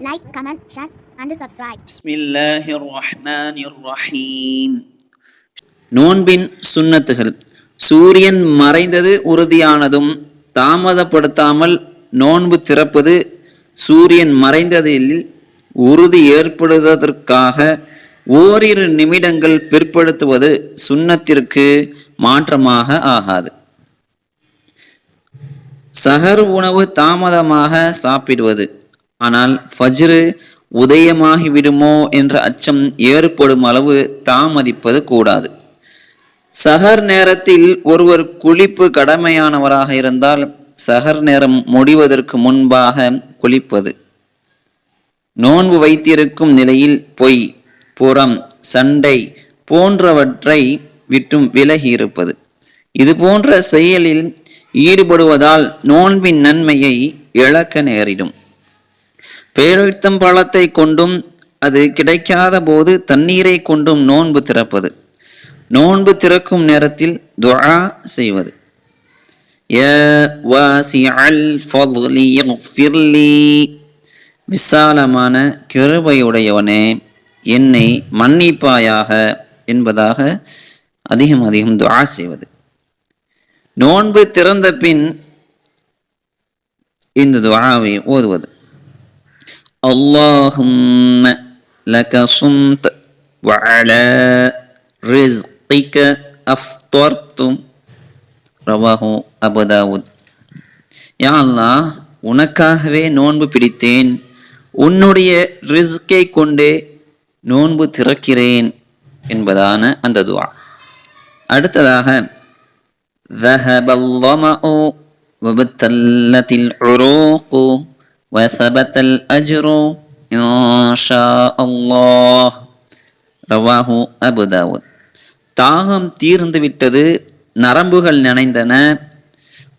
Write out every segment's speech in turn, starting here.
Like comment share and subscribe பிஸ்மில்லாஹிர் ரஹ்மானிர் ரஹீம் நோன்பின் சுன்னத்துகள் சூரியன் மறைந்தது உறுதியானதும் தாமதப்படுத்தாமல் நோன்பு திறப்பது சூரியன் மறைந்ததில் உறுதி ஏற்படுவதற்காக ஓரிரு நிமிடங்கள் பிற்படுத்துவது சுண்ணத்திற்கு மாற்றமாக ஆகாது. சகர் உணவு தாமதமாக சாப்பிடுவது ஆனால் ஃபஜ்ரு உதயமாகிவிடுமோ என்ற அச்சம் ஏற்படும் அளவு தாமதிப்பது கூடாது. சஹர் நேரத்தில் ஒருவர் குளிப்பு கடமையானவராக இருந்தால் சஹர் நேரம் முடிவதற்கு முன்பாக குளிப்பது. நோன்பு வைத்திருக்கும் நிலையில் பொய் புறம் சண்டை போன்றவற்றை விட்டும் விலகி இருப்பது. இது போன்ற செயலில் ஈடுபடுவதால் நோன்பின் நன்மையை இழக்க நேரிடும். பேரெழுத்தம் பழத்தை கொண்டும் அது கிடைக்காத போது தண்ணீரை கொண்டும் நோன்பு திறப்பது. நோன்பு திறக்கும் நேரத்தில் துஆ செய்வது. விசாலமான கிருபையுடையவனே என்னை மன்னிப்பாயாக என்பதாக அதிகம் அதிகம் துவா செய்வது. நோன்பு திறந்த பின் இந்த துவாவை ஓதுவது. اللهم لك صمت وعلى رزقك أفطرت رواه أبو داود யா அல்லாஹ் உனக்காகவே நோன்பு பிடித்தேன் உன்னுடைய ரிஸ்கை கொண்டே நோன்பு திறக்கிறேன் என்பதான அந்த துவா அடுத்ததாக ذهب الظمأ وابتلت العروق وثبت الأجر إن شاء الله ரவாஹு அபு தாவூத் தாகம் தீர்ந்து விட்டது நரம்புகள் நனைந்தன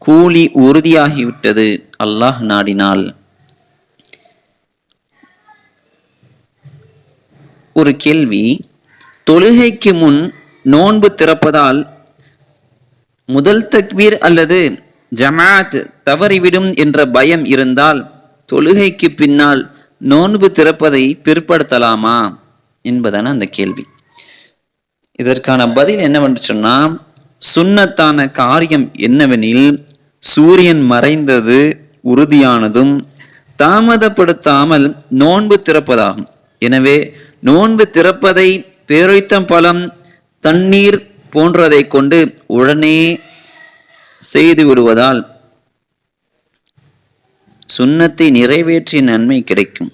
கூலி உறுதியாகிவிட்டது அல்லாஹ் நாடினால் ஒரு கேள்வி தொழுகைக்கு முன் நோன்பு திறப்பதால் முதல் தக்பீர் அல்லது ஜமாத் தவறிவிடும் என்ற பயம் இருந்தால் தொழுகைக்கு பின்னால் நோன்பு திறப்பதை பிற்படுத்தலாமா என்பதான அந்த கேள்வி. இதற்கான பதில் என்னவென்று சொன்னால் சுண்ணத்தான காரியம் என்னவெனில் சூரியன் மறைந்தது உறுதியானதும் தாமதப்படுத்தாமல் நோன்பு திறப்பதாகும். எனவே நோன்பு திறப்பதை பேரொய்த்தம் பழம் தண்ணீர் போன்றதை கொண்டு உடனே செய்து விடுவதால் சுண்ணத்தை நிறைவேற்றிய நன்மை கிடைக்கும்.